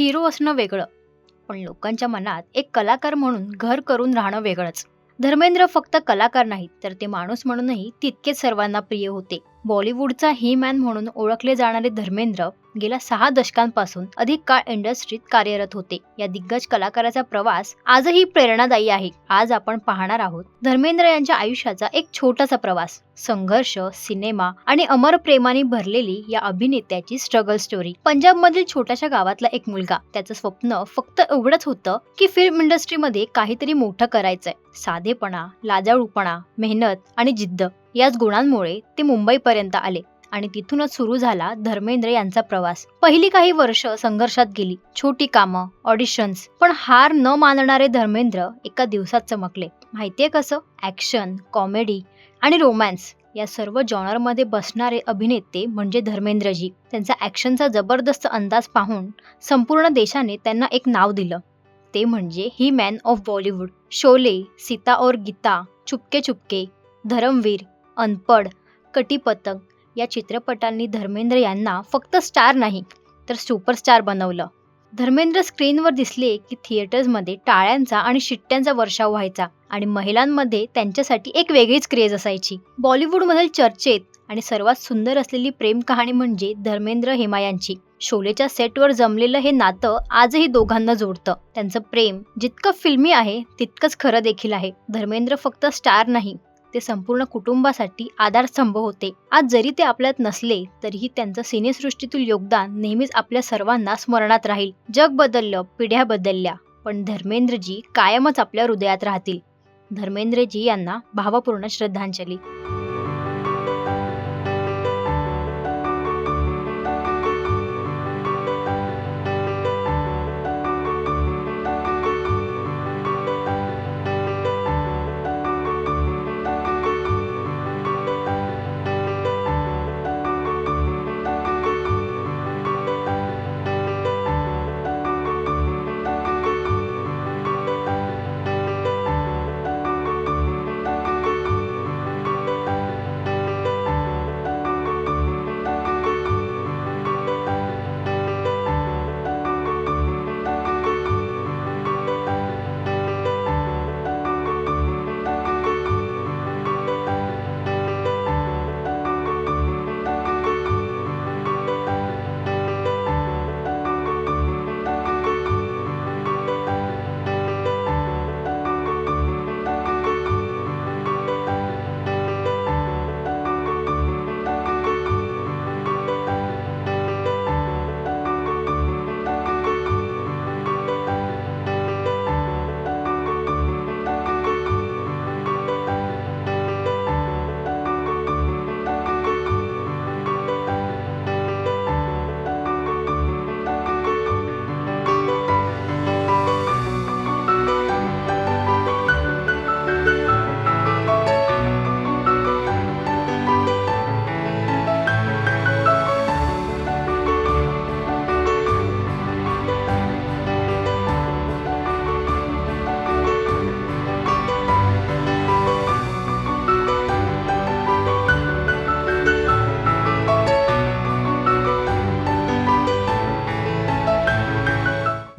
Hero असणं वेगळं. पण लोकांच्या मनात एक कलाकार म्हणून घर करून राहणं वेगळंच. धर्मेंद्र फक्त कलाकार नाहीत तर ते माणूस म्हणूनही तितकेच सर्वांना प्रिय होते. बॉलिवूडचा ही मॅन म्हणून ओळखले जाणारे धर्मेंद्र गेल्या सहा दशकांपासून अधिक काळ इंडस्ट्रीत कार्यरत होते. या दिग्गज कलाकाराचा प्रवास आजही प्रेरणादायी आहे. आज आपण पाहणार आहोत धर्मेंद्र यांच्या आयुष्याचा एक छोटासा प्रवास. संघर्ष सिनेमा आणि अमर प्रेमाने भरलेली या अभिनेत्याची स्ट्रगल स्टोरी पंजाब मधील छोट्याशा गावातला एक मुलगा. त्याचं स्वप्न फक्त एवढंच होतं की फिल्म इंडस्ट्रीमध्ये काहीतरी मोठं करायचंय. साधेपणा लाजाळूपणा मेहनत आणि जिद्द. याच गुणांमुळे ते मुंबईपर्यंत आले आणि तिथूनच सुरू झाला धर्मेंद्र यांचा प्रवास. पहिली काही वर्ष संघर्षात गेली छोटी कामं ऑडिशन्स पण हार न मानणारे धर्मेंद्र एका दिवसात चमकले. माहितीये कसं? ऍक्शन कॉमेडी आणि रोमॅन्स या सर्व जॉनरमध्ये बसणारे अभिनेते म्हणजे धर्मेंद्रजी. त्यांचा ऍक्शनचा जबरदस्त अंदाज पाहून संपूर्ण देशाने त्यांना एक नाव दिलं. ते म्हणजे ही man of Bollywood Sholay Seeta aur Geeta Chupke चुपके धरमवीर अनपड कटीपतंग या चित्रपटांनी धर्मेंद्र यांना फक्त स्टार नाही तर सुपरस्टार बनवलं. धर्मेंद्र स्क्रीनवर दिसले की थिएटर्समध्ये टाळ्यांचा आणि शिट्ट्यांचा वर्षाव व्हायचा आणि महिलांमध्ये त्यांच्यासाठी एक वेगळीच क्रेज असायची. बॉलिवूडमधील चर्चेत आणि सर्वात सुंदर असलेली प्रेम कहाणी म्हणजे धर्मेंद्र हेमा यांची. शोलेच्या सेटवर जमलेलं हे नातं आजही दोघांना जोडतं. त्यांचं प्रेम जितकं फिल्मी आहे तितकंच खरं देखील आहे. धर्मेंद्र फक्त स्टार नाही ते संपूर्ण कुटुंबासाठी आधारस्तंभ होते. आज जरी ते आपल्यात नसले तरीही त्यांचं सिनेसृष्टीतील योगदान नेहमीच आपल्या सर्वांना स्मरणात राहील. जग बदललं पिढ्या बदलल्या पण धर्मेंद्रजी कायमच आपल्या हृदयात राहतील. धर्मेंद्रजी यांना भावपूर्ण श्रद्धांजली.